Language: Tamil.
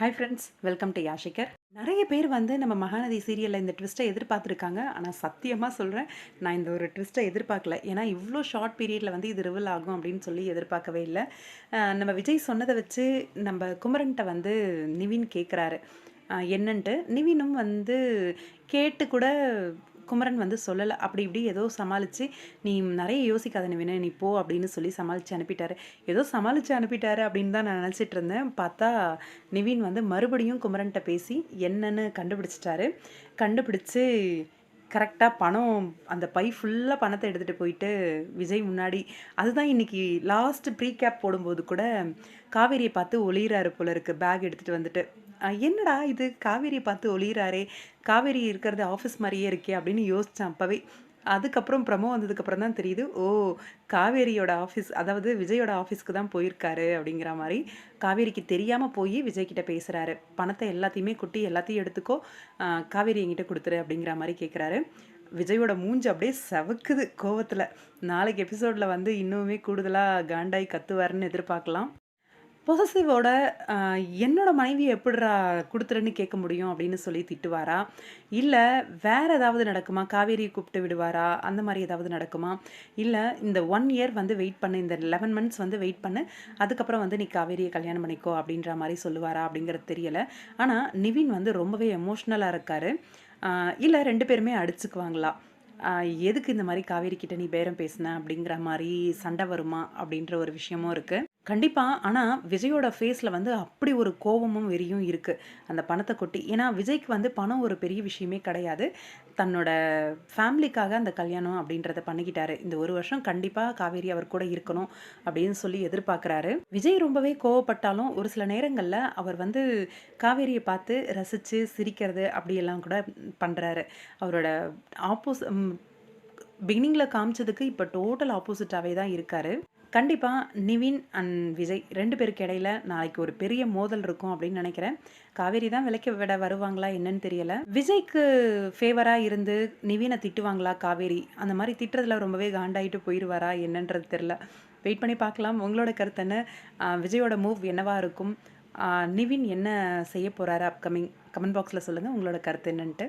ஹாய் ஃப்ரெண்ட்ஸ் வெல்கம் டு யாஷிகர் நிறைய பேர் வந்து நம்ம மகாநதி சீரியலில் இந்த ட்விஸ்ட்டை எதிர்பார்த்துருக்காங்க. ஆனால் சத்தியமாக சொல்கிறேன் நான் இந்த ஒரு ட்விஸ்ட்டை எதிர்பார்க்கல. ஏன்னா இவ்வளோ ஷார்ட் பீரியடில் வந்து இது ரிவல் ஆகும் அப்படின்னு சொல்லி எதிர்பார்க்கவே இல்லை. நம்ம விஜய் சொன்னதை வச்சு நம்ம குமரன்ட்ட வந்து நிவின் கேட்குறாரு என்னன்ட்டு. நிவினும் வந்து கேட்டு கூட குமரன் வந்து சொல்லலை. அப்படி இப்படி ஏதோ சமாளித்து நீ நிறைய யோசிக்காத நிவினு நீ போ அப்படின்னு சொல்லி சமாளித்து அனுப்பிட்டாரு. ஏதோ சமாளித்து அனுப்பிட்டாரு அப்படின்னு தான் நான் நினச்சிட்டு இருந்தேன். பார்த்தா நிவின் வந்து மறுபடியும் குமரன்கிட்ட பேசி என்னன்னு கண்டுபிடிச்சிட்டாரு. கண்டுபிடிச்சு கரெக்டாக பணம் அந்த பை ஃபுல்லாக பணத்தை எடுத்துகிட்டு போயிட்டு விஜய் முன்னாடி அதுதான் இன்னைக்கு லாஸ்ட்டு ப்ரீ கேப் போடும்போது கூட காவேரியை பார்த்து ஒளியிறாரு போல இருக்குது பேக் எடுத்துகிட்டு வந்துட்டு. என்னடா இது? காவேரியை பார்த்து ஒளியிறாரே காவேரி இருக்கிறது ஆஃபீஸ் மாதிரியே இருக்கே அப்படின்னு யோசித்தேன் அப்போவே. அதுக்கப்புறம் ப்ரமோ வந்ததுக்கப்புறம் தான் தெரியுது ஓ காவேரியோட ஆஃபீஸ் அதாவது விஜயோட ஆஃபீஸ்க்கு தான் போயிருக்காரு அப்படிங்கிற மாதிரி காவேரிக்கு தெரியாமல் போய் விஜய்கிட்ட பேசுகிறாரு பணத்தை எல்லாத்தையுமே குட்டி எல்லாத்தையும் எடுத்துக்கோ காவேரி என்கிட்ட கொடுத்துரு அப்படிங்கிற மாதிரி கேட்குறாரு விஜயோட மூஞ்சி அப்படியே செவக்குது கோவத்தில். நாளைக்கு எபிசோடில் வந்து இன்னுமே கூடுதலாக காண்டாய் கத்துவாருன்னு எதிர்பார்க்கலாம். பொசசிவோட என்னோட மனைவியை எப்படிரா கொடுத்துறேன்னு கேட்க முடியும் அப்படின்னு சொல்லி திட்டுவாரா? இல்லை வேற ஏதாவது நடக்குமா? காவேரியை கூப்பிட்டு விடுவாரா? அந்த மாதிரி ஏதாவது நடக்குமா? இல்லை இந்த ஒன் இயர் வந்து வெயிட் பண்ணு இந்த லெவன் மந்த்ஸ் வந்து வெயிட் பண்ணு அதுக்கப்புறம் வந்து நீ காவேரியை கல்யாணம் பண்ணிக்கோ அப்படின்ற மாதிரி சொல்லுவாரா அப்படிங்கிறது தெரியலை. ஆனால் நிவின் வந்து ரொம்பவே எமோஷ்னலாக இருக்காரு. இல்லை ரெண்டு பேருமே அடிச்சுக்குவாங்களா? எதுக்கு இந்த மாதிரி காவேரி கிட்ட நீ பேரம் பேசின அப்படிங்கிற மாதிரி சண்டை வருமா அப்படின்ற ஒரு விஷயமும் இருக்குது கண்டிப்பாக ஆனால் விஜயோட ஃபேஸில் வந்து அப்படி ஒரு கோபமும் வெறியும் இருக்குது அந்த பணத்தை கொட்டி. ஏன்னா விஜய்க்கு வந்து பணம் ஒரு பெரிய விஷயமே கிடையாது. தன்னோட ஃபேமிலிக்காக அந்த கல்யாணம் அப்படின்றத பண்ணிக்கிட்டாரு. இந்த ஒரு வருஷம் கண்டிப்பாக காவேரி அவர் கூட இருக்கணும் அப்படின்னு சொல்லி எதிர்பார்க்குறாரு. விஜய் ரொம்பவே கோவப்பட்டாலும் ஒரு சில நேரங்களில் அவர் வந்து காவேரியை பார்த்து ரசித்து சிரிக்கிறது அப்படியெல்லாம் கூட பண்ணுறாரு அவரோட ஆப்போஸ் பிகினிங்கில் காமிச்சதுக்கு இப்போ டோட்டல் ஆப்போசிட்டாகவே தான் இருக்காரு. கண்டிப்பாக நிவின் அண்ட் விஜய் ரெண்டு பேருக்கு இடையில நாளைக்கு ஒரு பெரிய மோதல் இருக்கும் அப்படின்னு நினைக்கிறேன். காவேரி தான் விலைக்கு விட வருவாங்களா என்னன்னு தெரியல. விஜய்க்கு ஃபேவராக இருந்து நிவினை திட்டுவாங்களா காவேரி? அந்த மாதிரி திட்டுறதுல ரொம்பவே காண்டாயிட்டு போயிடுவாரா என்னன்றது தெரில வெயிட் பண்ணி பார்க்கலாம். உங்களோட கருத்து என்ன? விஜயோட மூவ் என்னவாக இருக்கும்? நிவின் என்ன செய்ய போகிறாரு அப்கமிங் கமெண்ட் பாக்ஸில் சொல்லுங்கள் உங்களோட கருத்து என்னன்ட்டு.